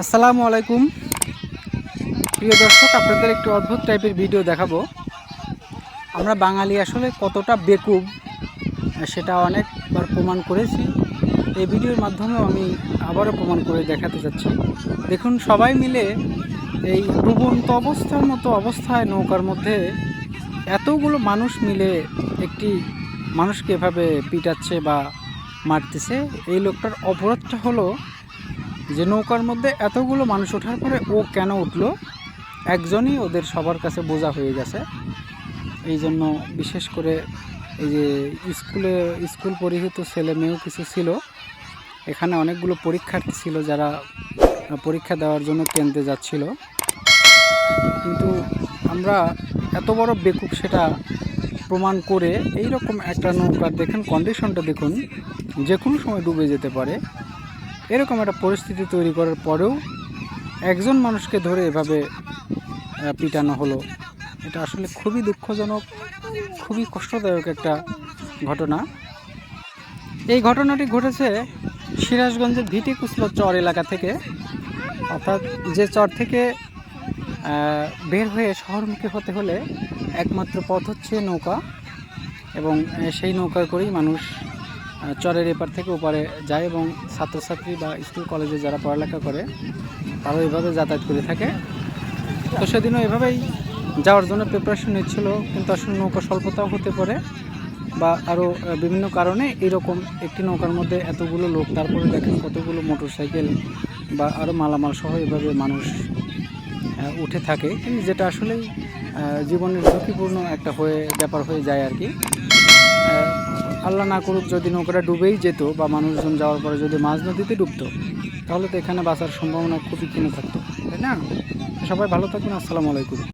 আসসালামু আলাইকুম। প্রিয় দর্শক, আপনাদের একটু অদ্ভুত টাইপের ভিডিও দেখাবো। আমরা বাঙালি আসলে কতটা বেকুব, সেটা অনেকবার প্রমাণ করেছি। এই ভিডিওর মাধ্যমেও আমি আবারও প্রমাণ করে দেখাতে যাচ্ছি দেখুন, সবাই মিলে এই ডুবন্ত অবস্থার মতো অবস্থায়, নৌকার মধ্যে এতগুলো মানুষ মিলে একটি মানুষকে এভাবে পিটাচ্ছে বা মারতেছে। এই লোকটার অপরাধটা হলো যে নৌকার মধ্যে এতগুলো মানুষ ওঠার পরে ও কেন উঠল, একজনই ওদের সবার কাছে বোঝা হয়ে গেছে। এই জন্য বিশেষ করে এই যে স্কুলে, স্কুল পরিহিত ছেলে মেয়েও কিছু ছিল। এখানে অনেকগুলো পরীক্ষার্থী ছিল যারা পরীক্ষা দেওয়ার জন্য কেন্দ্রে যাচ্ছিল। কিন্তু আমরা এত বড় বেকুব সেটা প্রমাণ করে এই রকম একটা নৌকার দেখেন কন্ডিশনটা দেখুন যে কোনো সময় ডুবে যেতে পারে। এরকম একটা পরিস্থিতি তৈরি করার পরেও একজন মানুষকে ধরে এভাবে পিটানো হলো, এটা আসলে খুবই দুঃখজনক, খুবই কষ্টদায়ক একটা ঘটনা। এই ঘটনাটি ঘটেছে সিরাজগঞ্জের ভিটি কুসলো চর এলাকা থেকে। অর্থাৎ যে চর থেকে বের হয়ে শহরমুখী হতে হলে একমাত্র পথ হচ্ছে নৌকা এবং সেই নৌকা করেই মানুষ চরের এপার থেকে ওপারে যায় এবং ছাত্রছাত্রী বা স্কুল, কলেজে যারা পড়ালেখা করে তারাও এভাবে যাতায়াত করে থাকে। তো সেদিনও এভাবেই যাওয়ার জন্য প্রিপারেশন নিচ্ছিল, কিন্তু আসলে নৌকা স্বল্পতাও হতে পারে বা আরও বিভিন্ন কারণে এরকম একটি নৌকার মধ্যে এতগুলো লোক, তারপরে দেখেন কতগুলো মোটর সাইকেল বা আরও মালামাল সহ এভাবে মানুষ উঠে থাকে। কিন্তু যেটা আসলেই জীবনের ঝুঁকিপূর্ণ একটা হয়ে, ব্যাপার হয়ে যায় আর কি। আল্লাহ না করুক, যদি নৌকাটা ডুবেই যেত বা মানুষজন যাওয়ার পরে যদি মাঝ নদীতে ডুবতো, তাহলে তো এখানে বাঁচার সম্ভাবনা খুবই কিনে থাকতো, তাই না? সবাই ভালো থাকুন, আসসালামু আলাইকুম।